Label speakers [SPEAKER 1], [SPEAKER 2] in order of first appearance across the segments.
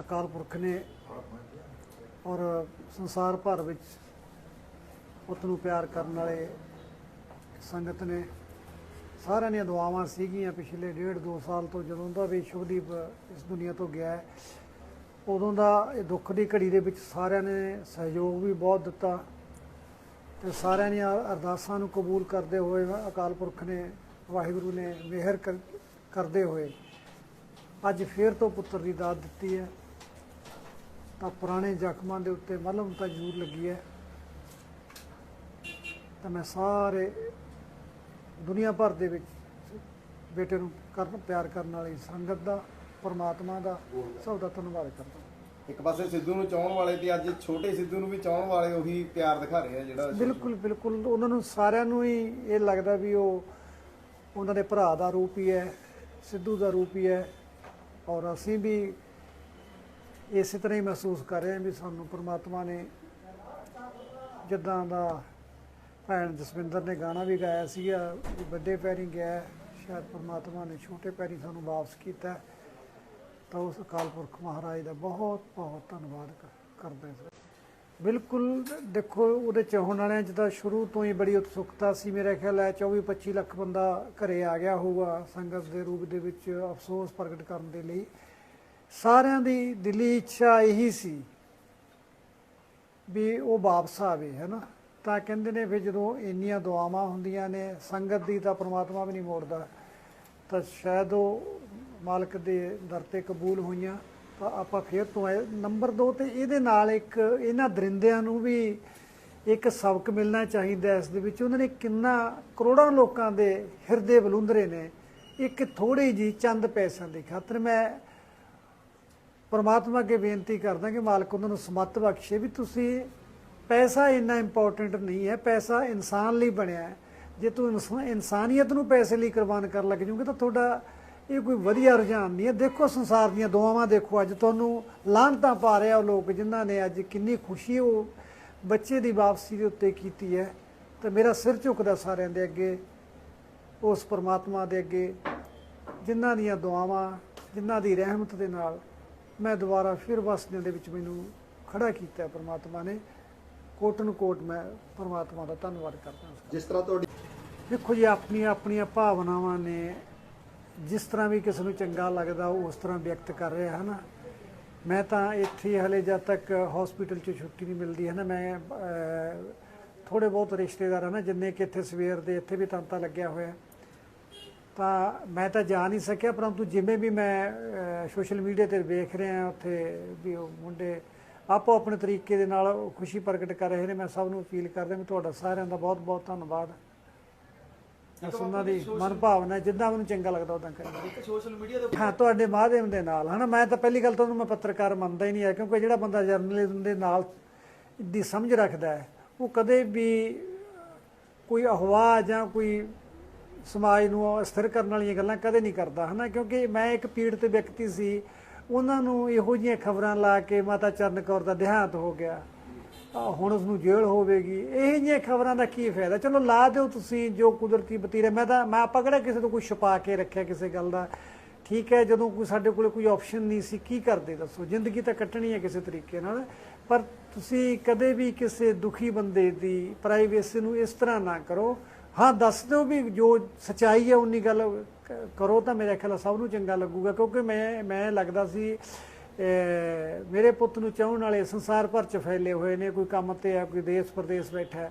[SPEAKER 1] ਅਕਾਲ ਪੁਰਖ ਨੇ ਔਰ ਸੰਸਾਰ ਭਰ ਵਿੱਚ ਪੁੱਤ ਨੂੰ ਪਿਆਰ ਕਰਨ ਵਾਲੇ ਸੰਗਤ ਨੇ ਸਾਰਿਆਂ ਦੀਆਂ ਦੁਆਵਾਂ ਸੀਗੀਆਂ ਪਿਛਲੇ ਡੇਢ ਦੋ ਸਾਲ ਤੋਂ ਜਦੋਂ ਦਾ ਵੀ ਸ਼ੁਭਦੀਪ ਇਸ ਦੁਨੀਆ ਤੋਂ ਗਿਆ ਉਦੋਂ ਦਾ ਇਹ ਦੁੱਖ ਦੀ ਘੜੀ ਦੇ ਵਿੱਚ ਸਾਰਿਆਂ ਨੇ ਸਹਿਯੋਗ ਵੀ ਬਹੁਤ ਦਿੱਤਾ ਤੇ ਸਾਰਿਆਂ ਦੀਆਂ ਅਰਦਾਸਾਂ ਨੂੰ ਕਬੂਲ ਕਰਦੇ ਹੋਏ ਅਕਾਲ ਪੁਰਖ ਨੇ, ਵਾਹਿਗੁਰੂ ਨੇ ਮਿਹਰ ਕਰ- ਕਰਦੇ ਹੋਏ ਅੱਜ ਫੇਰ ਤੋਂ ਪੁੱਤਰ ਦੀ ਦਾਤ ਦਿੱਤੀ ਹੈ। ਤਾਂ ਪੁਰਾਣੇ ਜ਼ਖਮਾਂ ਦੇ ਉੱਤੇ ਮਲਮ ਤਾਂ ਜ਼ਰੂਰ ਲੱਗੀ ਹੈ। ਤਾਂ ਮੈਂ ਸਾਰੇ ਦੁਨੀਆ ਭਰ ਦੇ ਵਿੱਚ ਬੇਟੇ ਨੂੰ ਕਰਨ ਪਿਆਰ ਕਰਨ ਵਾਲੀ ਸੰਗਤ ਦਾ ਪਰਮਾਤਮਾ ਦਾ ਸਭ ਦਾ ਧੰਨਵਾਦ ਕਰਦਾ
[SPEAKER 2] ਇੱਕ ਪਾਸੇ ਸਿੱਧੂ ਨੂੰ ਚਾਹਣ ਵਾਲੇ ਤੇ ਅੱਜ ਛੋਟੇ ਸਿੱਧੂ ਨੂੰ ਵੀ ਚਾਹਣ ਵਾਲੇ ਉਹੀ ਪਿਆਰ ਦਿਖਾ ਰਹੇ ਆ ਜਿਹੜਾ
[SPEAKER 1] ਬਿਲਕੁਲ ਬਿਲਕੁਲ। ਉਹਨਾਂ ਨੂੰ ਸਾਰਿਆਂ ਨੂੰ ਹੀ ਇਹ ਲੱਗਦਾ ਵੀ ਉਹ ਉਹਨਾਂ ਦੇ ਭਰਾ ਦਾ ਰੂਪ ਹੀ ਹੈ ਸਿੱਧੂ ਦਾ ਰੂਪ ਹੀ ਹੈ। ਔਰ ਅਸੀਂ ਵੀ ਇਸੇ ਤਰ੍ਹਾਂ ਹੀ ਮਹਿਸੂਸ ਕਰ ਰਿਹਾ ਵੀ ਸਾਨੂੰ ਪ੍ਰਮਾਤਮਾ ਨੇ ਜਿੱਦਾਂ ਦਾ ਭੈਣ ਜਸਵਿੰਦਰ ਨੇ ਗਾਣਾ ਵੀ ਗਾਇਆ ਸੀਗਾ ਵੱਡੇ ਪੈਰੀ ਗਿਆ, ਸ਼ਾਇਦ ਪ੍ਰਮਾਤਮਾ ਨੇ ਛੋਟੇ ਪੈਰੀ ਸਾਨੂੰ ਵਾਪਸ ਕੀਤਾ। ਤਾਂ ਉਸ ਅਕਾਲ ਪੁਰਖ ਮਹਾਰਾਜ ਦਾ ਬਹੁਤ ਬਹੁਤ ਧੰਨਵਾਦ ਕਰਦੇ ਹਾਂ। ਬਿਲਕੁਲ ਦੇਖੋ, ਉਹਦੇ ਚਾਹਣ ਵਾਲਿਆਂ 'ਚ ਤਾਂ ਸ਼ੁਰੂ ਤੋਂ ਹੀ ਬੜੀ ਉਤਸੁਕਤਾ ਸੀ ਮੇਰੇ ਖਿਆਲ ਹੈ 24 25 ਲੱਖ ਬੰਦਾ ਘਰੇ ਆ ਗਿਆ ਹੋਊਗਾ ਸੰਗਤ ਦੇ ਰੂਪ ਦੇ ਵਿੱਚ ਅਫਸੋਸ ਪ੍ਰਗਟ ਕਰਨ ਦੇ ਲਈ। ਸਾਰਿਆਂ ਦੀ ਦਿਲੀ ਇੱਛਾ ਇਹੀ ਸੀ ਵੀ ਉਹ ਵਾਪਸ ਆਵੇ, ਹੈਨਾ? ਤਾਂ ਕਹਿੰਦੇ ਨੇ ਫਿਰ ਜਦੋਂ ਇੰਨੀਆਂ ਦੁਆਵਾਂ ਹੁੰਦੀਆਂ ਨੇ, ਸੰਗਤ ਦੀ ਤਾਂ ਪ੍ਰਮਾਤਮਾ ਵੀ ਨਹੀਂ ਮੋੜਦਾ, ਤਾਂ ਸ਼ਾਇਦ ਉਹ ਮਾਲਕ ਦੇ ਦਰ ਤੇ ਕਬੂਲ ਹੋਈਆਂ, ਤਾਂ ਆਪਾਂ ਫੇਰ ਤੋਂ ਆਏ। ਨੰਬਰ 2 ਤੇ ਇਹਦੇ ਨਾਲ ਇੱਕ ਇਹਨਾਂ ਦਰਿੰਦਿਆਂ ਨੂੰ ਵੀ ਇੱਕ ਸਬਕ ਮਿਲਣਾ ਚਾਹੀਦਾ ਇਸ ਦੇ ਵਿੱਚ। ਉਹਨਾਂ ਨੇ ਕਿੰਨਾ ਕਰੋੜਾਂ ਲੋਕਾਂ ਦੇ ਹਿਰਦੇ ਬਲੁੰਦਰੇ ਨੇ। ਇੱਕ ਥੋੜੀ ਜੀ ਚੰਦ ਪੈਸਿਆਂ ਦੀ ਖਾਤਰ ਮੈਂ ਪਰਮਾਤਮਾ ਅੱਗੇ ਬੇਨਤੀ ਕਰਦਾ ਕਿ ਮਾਲਕ ਉਹਨਾਂ ਨੂੰ ਸਮੱਤ ਬਖਸ਼ੇ ਵੀ ਤੁਸੀਂ ਪੈਸਾ ਇੰਨਾ ਇੰਪੋਰਟੈਂਟ ਨਹੀਂ ਹੈ, ਪੈਸਾ ਇਨਸਾਨ ਲਈ ਬਣਿਆ ਹੈ। ਜੇ ਤੂੰ ਇਨਸਾ- ਇਨਸਾਨੀਅਤ ਨੂੰ ਪੈਸੇ ਲਈ ਕੁਰਬਾਨ ਕਰਨ ਲੱਗ ਜਾਓਗੇ ਤਾਂ ਤੁਹਾਡਾ ਇਹ ਕੋਈ ਵਧੀਆ ਰੁਝਾਨ ਨਹੀਂ ਹੈ। ਦੇਖੋ ਸੰਸਾਰ ਦੀਆਂ ਦੁਆਵਾਂ ਦੇਖੋ, ਅੱਜ ਤੁਹਾਨੂੰ ਲਾਹਨਤਾਂ ਪਾ ਰਿਹਾ ਉਹ ਲੋਕ ਜਿਨ੍ਹਾਂ ਨੇ ਅੱਜ ਕਿੰਨੀ ਖੁਸ਼ੀ ਉਹ ਬੱਚੇ ਦੀ ਵਾਪਸੀ ਦੇ ਉੱਤੇ ਕੀਤੀ ਹੈ। ਤਾਂ ਮੇਰਾ ਸਿਰ ਝੁਕਦਾ ਸਾਰਿਆਂ ਦੇ ਅੱਗੇ, ਉਸ ਪਰਮਾਤਮਾ ਦੇ ਅੱਗੇ, ਜਿਨ੍ਹਾਂ ਦੀਆਂ ਦੁਆਵਾਂ, ਜਿਨ੍ਹਾਂ ਦੀ ਰਹਿਮਤ ਦੇ ਨਾਲ ਮੈਂ ਦੁਬਾਰਾ ਫਿਰ ਵਸਦਿਆਂ ਦੇ ਵਿੱਚ ਮੈਨੂੰ ਖੜਾ ਕੀਤਾ ਪਰਮਾਤਮਾ ਨੇ। ਕੋਟਨ ਕੋਟ ਮੈਂ ਪਰਮਾਤਮਾ ਦਾ ਧੰਨਵਾਦ ਕਰਦਾ ਹਾਂ।
[SPEAKER 2] ਜਿਸ ਤਰ੍ਹਾਂ ਤੁਹਾਡੀ
[SPEAKER 1] ਦੇਖੋ ਜੀ ਆਪਣੀਆਂ ਆਪਣੀਆਂ ਭਾਵਨਾਵਾਂ ਨੇ। ਜਿਸ ਤਰ੍ਹਾਂ ਵੀ ਕਿਸੇ ਨੂੰ ਚੰਗਾ ਲੱਗਦਾ ਉਹ ਉਸ ਤਰ੍ਹਾਂ ਵਿਅਕਤ ਕਰ ਰਿਹਾ ਹੈ ਨਾ ਮੈਂ ਤਾਂ ਇੱਥੇ ਹਲੇ ਜਦ ਤੱਕ ਹਸਪੀਟਲ 'ਚ ਛੁੱਟੀ ਨਹੀਂ ਮਿਲਦੀ ਹੈ ਨਾ ਮੈਂ ਥੋੜੇ ਬਹੁਤ ਰਿਸ਼ਤੇਦਾਰ ਹਨ ਨਾ ਜਿੰਨੇ ਕਿ ਇੱਥੇ ਸਵੇਰ ਦੇ ਇੱਥੇ ਵੀ ਤੰਤਾ ਲੱਗਿਆ ਹੋਇਆ। ਤਾਂ ਮੈਂ ਤਾਂ ਜਾ ਨਹੀਂ ਸਕਿਆ ਪਰੰਤੂ ਜਿਵੇਂ ਵੀ ਮੈਂ ਸੋਸ਼ਲ ਮੀਡੀਆ ਤੇ ਵੇਖ ਰਿਹਾ ਉੱਥੇ ਵੀ ਉਹ ਮੁੰਡੇ ਆਪੋ ਆਪਣੇ ਤਰੀਕੇ ਦੇ ਨਾਲ ਖੁਸ਼ੀ ਪ੍ਰਗਟ ਕਰ ਰਹੇ ਨੇ ਮੈਂ ਸਭ ਨੂੰ ਅਪੀਲ ਕਰਦਾ ਵੀ ਤੁਹਾਡਾ ਸਾਰਿਆਂ ਦਾ ਬਹੁਤ ਬਹੁਤ ਧੰਨਵਾਦ। ਉਹਨਾਂ ਦੀ ਮਨ ਭਾਵਨਾ ਜਿੱਦਾਂ ਮੈਨੂੰ ਚੰਗਾ ਲੱਗਦਾ ਉਦਾਂ
[SPEAKER 3] ਇੱਕ ਸੋਸ਼ਲ ਮੀਡੀਆ ਦੇ
[SPEAKER 1] ਹਾਂ ਤੁਹਾਡੇ ਮਾਧਿਅਮ ਦੇ ਨਾਲ ਹਨਾ? ਮੈਂ ਤਾਂ ਪਹਿਲੀ ਗੱਲ ਤਾਂ ਉਹਨੂੰ ਮੈਂ ਪੱਤਰਕਾਰ ਮੰਨਦਾ ਹੀ ਨਹੀਂ ਹੈ ਕਿਉਂਕਿ ਜਿਹੜਾ ਬੰਦਾ ਜਰਨਲਿਜ਼ਮ ਦੇ ਨਾਲ ਦੀ ਸਮਝ ਰੱਖਦਾ ਹੈ ਉਹ ਕਦੇ ਵੀ ਕੋਈ ਅਹਵਾ ਜਾਂ ਕੋਈ ਸਮਾਜ ਨੂੰ ਅਸਥਿਰ ਕਰਨ ਵਾਲੀਆਂ ਗੱਲਾਂ ਕਦੇ ਨਹੀਂ ਕਰਦਾ, ਹਨਾ? ਕਿਉਂਕਿ ਮੈਂ ਇੱਕ ਪੀੜਤ ਵਿਅਕਤੀ ਸੀ, ਉਹਨਾਂ ਨੂੰ ਇਹੋ ਜਿਹੀਆਂ ਖਬਰਾਂ ਲਾ ਕੇ ਮਾਤਾ ਚਰਨ ਕੌਰ ਦਾ ਦੇਹਾਂਤ ਹੋ ਗਿਆ। ਹੁਣ ਉਸ ਨੂੰ ਜੇਲ੍ਹ ਹੋਵੇਗੀ। ਇਹ ਜਿਹੀਆਂ ਖਬਰਾਂ ਦਾ ਕੀ ਫਾਇਦਾ? ਚਲੋ, ਲਾ ਦਿਓ ਤੁਸੀਂ ਜੋ ਕੁਦਰਤੀ ਬਤੀਰੇ। ਮੈਂ ਤਾਂ, ਮੈਂ ਆਪਾਂ ਕਿਹੜਾ ਕਿਸੇ ਤੋਂ ਕੋਈ ਛੁਪਾ ਕੇ ਰੱਖਿਆ ਕਿਸੇ ਗੱਲ ਦਾ? ਠੀਕ ਹੈ, ਜਦੋਂ ਕੋਈ ਸਾਡੇ ਕੋਲ ਕੋਈ ਆਪਸ਼ਨ ਨਹੀਂ ਸੀ, ਕੀ ਕਰਦੇ ਦੱਸੋ? ਜ਼ਿੰਦਗੀ ਤਾਂ ਕੱਟਣੀ ਹੈ ਕਿਸੇ ਤਰੀਕੇ ਨਾਲ। ਪਰ ਤੁਸੀਂ ਕਦੇ ਵੀ ਕਿਸੇ ਦੁਖੀ ਬੰਦੇ ਦੀ ਪ੍ਰਾਈਵੇਸੀ ਨੂੰ ਇਸ ਤਰ੍ਹਾਂ ਨਾ ਕਰੋ। ਹਾਂ, ਦੱਸ ਦਿਓ ਵੀ ਜੋ ਸਚਾਈ ਹੈ ਉਨੀ ਗੱਲ ਕਰੋ ਤਾਂ ਮੇਰੇ ਖਿਆਲ ਸਭ ਨੂੰ ਚੰਗਾ ਲੱਗੂਗਾ, ਕਿਉਂਕਿ ਮੈਂ ਮੈਂ ਲੱਗਦਾ ਸੀ ਮੇਰੇ ਪੁੱਤ ਨੂੰ ਚਾਹਣ ਵਾਲੇ ਸੰਸਾਰ ਭਰ ਚ ਫੈਲੇ ਹੋਏ ਨੇ, ਕੋਈ ਕੰਮ ਤੇ ਆ ਕੋਈ ਦੇਸ਼ ਪ੍ਰਦੇਸ਼ ਬੈਠਾ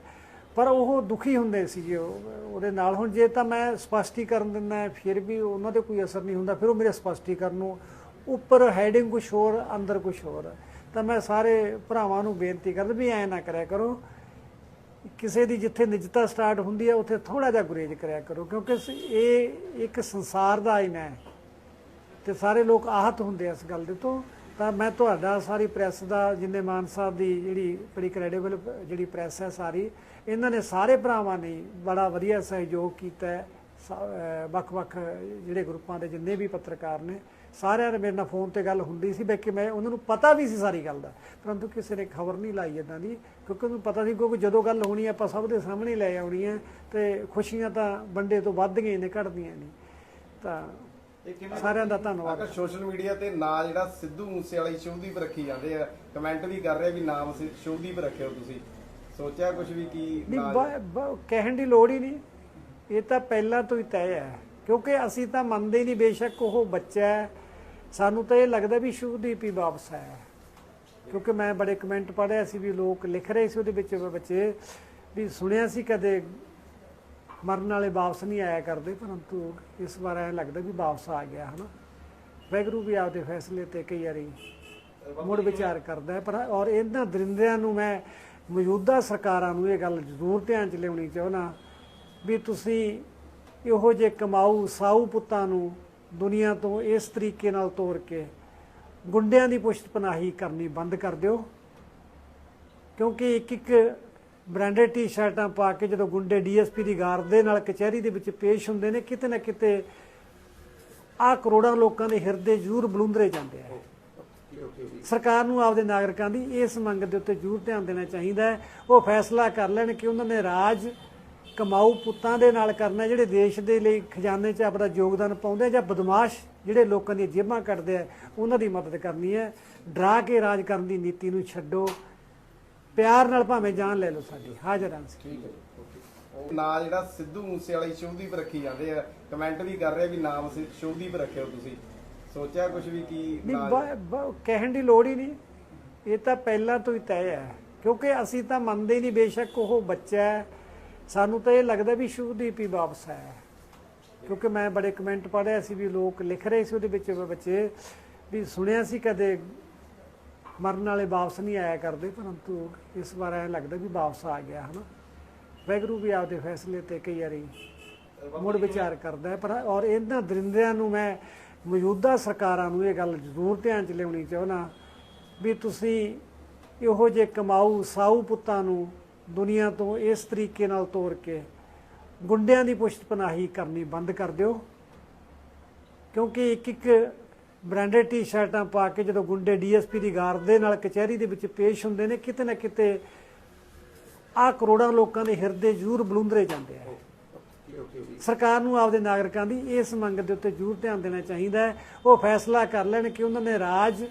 [SPEAKER 1] ਪਰ ਉਹ ਦੁਖੀ ਹੁੰਦੇ ਸੀ ਜੀ, ਉਹ- ਉਹਦੇ ਨਾਲ। ਹੁਣ ਜੇ ਤਾਂ ਮੈਂ ਸਪਸ਼ਟੀਕਰਨ ਦਿੰਦਾ ਫਿਰ ਵੀ ਉਹਨਾਂ ਤੇ ਕੋਈ ਅਸਰ ਨਹੀਂ ਹੁੰਦਾ, ਫਿਰ ਉਹ ਮੇਰੇ ਸਪਸ਼ਟੀਕਰਨ ਨੂੰ ਉੱਪਰ ਹੈਡਿੰਗ ਕੁਛ ਹੋਰ, ਅੰਦਰ ਕੁਛ ਹੋਰ। ਤਾਂ ਮੈਂ ਸਾਰੇ ਭਰਾਵਾਂ ਨੂੰ ਬੇਨਤੀ ਕਰਦਾ ਵੀ ਐ ਨਾ ਕਰਿਆ ਕਰੋ ਕਿਸੇ ਦੀ ਜਿੱਥੇ ਨਿਜਤਾ ਸਟਾਰਟ ਹੁੰਦੀ ਹੈ, ਉੱਥੇ ਥੋੜਾ ਜਿਹਾ ਗੁਰੇਜ ਕਰਿਆ ਕਰੋ, ਕਿਉਂਕਿ ਸ- ਇਹ ਇੱਕ ਸੰਸਾਰ ਦਾ ਆਇਨਾ ਹੈ। ਤੇ ਸਾਰੇ ਲੋਕ ਆਹਤ ਹੁੰਦੇ ਆ ਇਸ ਗੱਲ ਦੇ ਤੋਂ। ਤਾਂ ਮੈਂ ਤੁਹਾਡਾ ਸਾਰੀ ਪ੍ਰੈਸ ਦਾ, ਜਿੰਨੇ ਮਾਨ ਸਾਹਿਬ ਦੀ ਜਿਹੜੀ ਬੜੀ ਕ੍ਰੈਡੀਬਲ ਜਿਹੜੀ ਪ੍ਰੈਸ ਹੈ ਸਾਰੀ, ਇਹਨਾਂ ਨੇ ਸਾਰੇ ਭਰਾਵਾਂ ਨੇ ਬੜਾ ਵਧੀਆ ਸਹਿਯੋਗ ਕੀਤਾ ਹੈ। ਵੱਖ-ਵੱਖ ਜਿਹੜੇ ਗਰੁੱਪਾਂ ਦੇ ਜਿੰਨੇ ਵੀ ਪੱਤਰਕਾਰ ਨੇ ਸਾਰਿਆਂ ਨੇ ਮੇਰੇ ਨਾਲ ਫੋਨ ਤੇ ਗੱਲ ਹੁੰਦੀ ਸੀ ਬੇਕਿ ਮੈਂ ਉਹਨਾਂ ਨੂੰ ਪਤਾ ਵੀ ਸੀ ਸਾਰੀ ਗੱਲ ਦਾ। ਪਰੰਤੂ ਕਿਸੇ ਨੇ ਖਬਰ ਨਹੀਂ ਲਾਈ ਇਦਾਂ ਦੀ ਕਿਉਂਕਿ ਉਹਨੂੰ ਪਤਾ ਸੀ ਕਿਉਂਕਿ ਜਦੋਂ ਗੱਲ ਹੋਣੀ ਹੈ ਆਪਾਂ ਸਭ ਦੇ ਸਾਹਮਣੇ ਲੈ ਆਉਣੀ ਹੈ ਤੇ ਖੁਸ਼ੀਆਂ ਤਾਂ ਵੰਡੇ ਤੋਂ ਵੱਧ ਗਈਆਂ ਨੇ ਘਟਦੀਆਂ ਨਹੀਂ ਤਾਂ ਸਾਰਿਆਂ ਦਾ ਧੰਨਵਾਦ।
[SPEAKER 2] ਅਗਰ ਸੋਸ਼ਲ ਮੀਡੀਆ ਤੇ ਨਾਂ ਜਿਹੜਾ ਸਿੱਧੂ ਮੂਸੇ ਵਾਲੀ ਸ਼ੁਭਦੀਪ ਰੱਖੀ ਜਾਂਦੇ ਆ। ਕਮੈਂਟ ਵੀ ਕਰ ਰਹੇ ਵੀ ਨਾਮ ਸ਼ੁਭਦੀਪ ਰੱਖਿਓ ਤੁਸੀਂ। ਸੋਚਿਆ ਕੁਝ ਵੀ ਕੀ
[SPEAKER 1] ਨਹੀਂ ਕਹਿਣ ਦੀ ਲੋੜ ਹੀ ਨਹੀਂ। ਇਹ ਤਾਂ ਪਹਿਲਾਂ ਤੋਂ ਹੀ ਤੈਅ ਹੈ। ਕਿਉਂਕਿ ਅਸੀਂ ਤਾਂ ਮੰਨਦੇ ਨਹੀਂ ਬੇਸ਼ੱਕ ਉਹ ਬੱਚਾ ਹੈ ਸਾਨੂੰ ਤਾਂ ਇਹ ਲੱਗਦਾ ਵੀ ਸ਼ੁਭਦੀਪ ਹੀ ਵਾਪਸ ਆਇਆ ਕਿਉਂਕਿ ਮੈਂ ਬੜੇ ਕਮੈਂਟ ਪੜ੍ਹਿਆ ਸੀ ਵੀ ਲੋਕ ਲਿਖ ਰਹੇ ਸੀ ਉਹਦੇ ਵਿੱਚ ਬੱਚੇ, ਵੀ ਸੁਣਿਆ ਸੀ ਕਦੇ ਮਰਨ ਵਾਲੇ ਵਾਪਸ ਨਹੀਂ ਆਇਆ ਕਰਦੇ, ਪਰੰਤੂ ਇਸ ਵਾਰ ਐ ਲੱਗਦਾ ਵੀ ਵਾਪਸ ਆ ਗਿਆ, ਹਨਾ। ਵੈਗਰੂ ਵੀ ਆਪਦੇ ਫੈਸਲੇ ਤੇ ਕਈ ਵਾਰੀ ਮੁੜ ਵਿਚਾਰ ਕਰਦਾ ਹੈ, ਪਰ ਔਰ ਇਹਨਾਂ ਦਰਿੰਦਿਆਂ ਨੂੰ ਮੈਂ, ਮੌਜੂਦਾ ਸਰਕਾਰਾਂ ਨੂੰ ਇਹ ਗੱਲ ਜ਼ਰੂਰ ਧਿਆਨ ਚ ਲਿਆਉਣੀ ਚਾਹੁੰਦਾ ਵੀ ਤੁਸੀਂ ਇਹੋ ਜਿਹੇ ਕਮਾਊ ਸਾਊ ਪੁੱਤਾਂ ਨੂੰ ਦੁਨੀਆ ਤੋਂ ਇਸ ਤਰੀਕੇ ਨਾਲ ਤੋੜ ਕੇ ਗੁੰਡਿਆਂ ਦੀ ਪੁਸ਼ਤ ਪਨਾਹੀ ਕਰਨੀ ਬੰਦ ਕਰ ਦਿਓ। ਕਿਉਂਕਿ ਇੱਕ ਇੱਕ ਬ੍ਰਾਂਡਡ ਟੀ-ਸ਼ਰਟਾਂ ਪਾ ਕੇ ਜਦੋਂ ਗੁੰਡੇ ਡੀਐਸਪੀ ਦੀ ਗਾਰਡ ਦੇ ਨਾਲ ਕਚਹਿਰੀ ਦੇ ਵਿੱਚ ਪੇਸ਼ ਹੁੰਦੇ ਨੇ ਕਿਤੇ ਨਾ ਕਿਤੇ ਆ ਕਰੋੜਾਂ ਲੋਕਾਂ ਦੇ ਹਿਰਦੇ ਜ਼ਰੂਰ ਬਲੁੰਦਰੇ ਜਾਂਦੇ ਆ। ਸਰਕਾਰ ਨੂੰ ਆਪਦੇ ਨਾਗਰਿਕਾਂ ਦੀ ਇਸ ਮੰਗ ਦੇ ਉੱਤੇ ਜ਼ਰੂਰ ਧਿਆਨ ਦੇਣਾ ਚਾਹੀਦਾ ਹੈ। ਉਹ ਫੈਸਲਾ ਕਰ ਲੈਣ ਕਿ ਉਹਨਾਂ ਨੇ ਰਾਜ ਕਮਾਊ ਪੁੱਤਾਂ ਦੇ ਨਾਲ ਕਰਨਾ ਜਿਹੜੇ ਦੇਸ਼ ਦੇ ਲਈ ਖਜ਼ਾਨੇ 'ਚ ਆਪਦਾ ਯੋਗਦਾਨ ਪਾਉਂਦੇ ਆ ਜਾਂ ਬਦਮਾਸ਼ ਜਿਹੜੇ ਲੋਕਾਂ ਦੀਆਂ ਜੇਬਾਂ ਕੱਟਦੇ ਆ ਉਹਨਾਂ ਦੀ ਮਦਦ ਕਰਨੀ ਹੈ। ਡਰਾ ਕੇ ਰਾਜ ਕਰਨ ਦੀ ਨੀਤੀ ਨੂੰ ਛੱਡੋ। ਪਿਆਰ ਨਾਲ ਭਾਵੇਂ ਜਾਨ ਲੈ ਲਓ ਸਾਡੀ। ਹਾਜ਼ਰ ਹਾਂ।
[SPEAKER 2] ਠੀਕ ਹੈ ਨਾਂ ਜਿਹੜਾ ਸਿੱਧੂ ਮੂਸੇ ਵਾਲੀ ਸ਼ੁਭਦੀਪ ਰੱਖੀ ਜਾਂਦੇ ਆ ਕਮੈਂਟ ਵੀ ਕਰ ਰਹੇ ਵੀ ਨਾਮ ਸਿ- ਸ਼ੁਭਦੀਪ ਰੱਖਿਓ ਤੁਸੀਂ। ਸੋਚਿਆ ਕੁਝ ਵੀ ਕੀ
[SPEAKER 1] ਕਹਿਣ ਦੀ ਲੋੜ ਹੀ ਨਹੀਂ। ਇਹ ਤਾਂ ਪਹਿਲਾਂ ਤੋਂ ਹੀ ਤੈਅ ਹੈ। ਕਿਉਂਕਿ ਅਸੀਂ ਤਾਂ ਮੰਨਦੇ ਨਹੀਂ ਬੇਸ਼ੱਕ ਉਹ ਬੱਚਾ ਹੈ। ਸਾਨੂੰ ਤਾਂ ਇਹ ਲੱਗਦਾ ਵੀ ਸ਼ੁਭਦੀਪ ਹੀ ਵਾਪਸ ਆਇਆ ਹੈ। ਕਿਉਂਕਿ ਮੈਂ ਬੜੇ ਕਮੈਂਟ ਪੜ੍ਹਿਆ ਸੀ ਵੀ ਲੋਕ ਲਿਖ ਰਹੇ ਸੀ ਉਹਦੇ ਵਿੱਚ ਬੱਚੇ, ਵੀ ਸੁਣਿਆ ਸੀ ਕਦੇ, ਮਰਨ ਵਾਲੇ ਵਾਪਸ ਨਹੀਂ ਆਇਆ ਕਰਦੇ, ਪਰੰਤੂ ਇਸ ਵਾਰ ਐ ਲੱਗਦਾ ਵੀ ਵਾਪਸ ਆ ਗਿਆ, ਹਨਾ ਵੈਗਰੂ ਵੀ ਆਪਦੇ ਫੈਸਲੇ ਤੇ ਕਈ ਵਾਰੀ ਮੁੜ ਵਿਚਾਰ ਕਰਦਾ ਪਰ ਔਰ ਇਹਨਾਂ ਦਰਿੰਦਿਆਂ ਨੂੰ ਮੈਂ, ਮੌਜੂਦਾ ਸਰਕਾਰਾਂ ਨੂੰ ਇਹ ਗੱਲ ਜ਼ਰੂਰ ਧਿਆਨ ਚ ਲਿਆਉਣੀ ਚਾਹੁੰਦਾ ਵੀ ਤੁਸੀਂ ਇਹੋ ਜਿਹੇ ਕਮਾਊ ਸਾਊ ਪੁੱਤਾਂ ਨੂੰ ਦੁਨੀਆ ਤੋਂ ਇਸ ਤਰੀਕੇ ਨਾਲ ਤੋੜ ਕੇ ਗੁੰਡਿਆਂ ਦੀ ਪੁਸ਼ਤ ਪਨਾਹੀ ਕਰਨੀ ਬੰਦ ਕਰ ਦਿਓ। ਕਿਉਂਕਿ ਇੱਕ ਇੱਕ ਬ੍ਰਾਂਡਡ ਟੀ-ਸ਼ਰਟਾਂ ਪਾ ਕੇ ਜਦੋਂ ਗੁੰਡੇ ਡੀਐਸਪੀ ਦੀ ਗਾਰਡ ਦੇ ਨਾਲ ਕਚਹਿਰੀ ਦੇ ਵਿੱਚ ਪੇਸ਼ ਹੁੰਦੇ ਨੇ, ਕਿਤੇ ਨਾ ਕਿਤੇ ਆ ਕਰੋੜਾਂ ਲੋਕਾਂ ਦੇ ਹਿਰਦੇ ਜ਼ਰੂਰ ਬਲੁੰਦਰੇ ਜਾਂਦੇ ਆ। ਸਰਕਾਰ ਨੂੰ ਆਪਦੇ ਨਾਗਰਿਕਾਂ ਦੀ ਇਸ ਮੰਗ ਦੇ ਉੱਤੇ ਜ਼ਰੂਰ ਧਿਆਨ ਦੇਣਾ ਚਾਹੀਦਾ ਹੈ। ਉਹ ਫੈਸਲਾ ਕਰ ਲੈਣ ਕਿ ਉਹਨਾਂ ਨੇ ਰਾਜ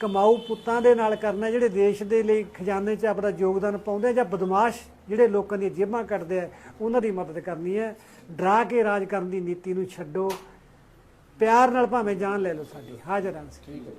[SPEAKER 1] ਕਮਾਊ ਪੁੱਤਾਂ ਦੇ ਨਾਲ ਕਰਨਾ ਜਿਹੜੇ ਦੇਸ਼ ਦੇ ਲਈ ਖਜ਼ਾਨੇ 'ਚ ਆਪਣਾ ਯੋਗਦਾਨ ਪਾਉਂਦੇ ਜਾਂ ਬਦਮਾਸ਼ ਜਿਹੜੇ ਲੋਕਾਂ ਦੀਆਂ ਜੇਬਾਂ ਕੱਟਦੇ ਆ, ਉਹਨਾਂ ਦੀ ਮਦਦ ਕਰਨੀ ਹੈ। ਡਰਾ ਕੇ ਰਾਜ ਕਰਨ ਦੀ ਨੀਤੀ ਨੂੰ ਛੱਡੋ। ਪਿਆਰ ਨਾਲ ਭਾਵੇਂ ਜਾਨ ਲੈ ਲਓ ਸਾਡੀ। ਹਾਜ਼ਰ ਹਾਂ
[SPEAKER 2] ਠੀਕ ਹੈ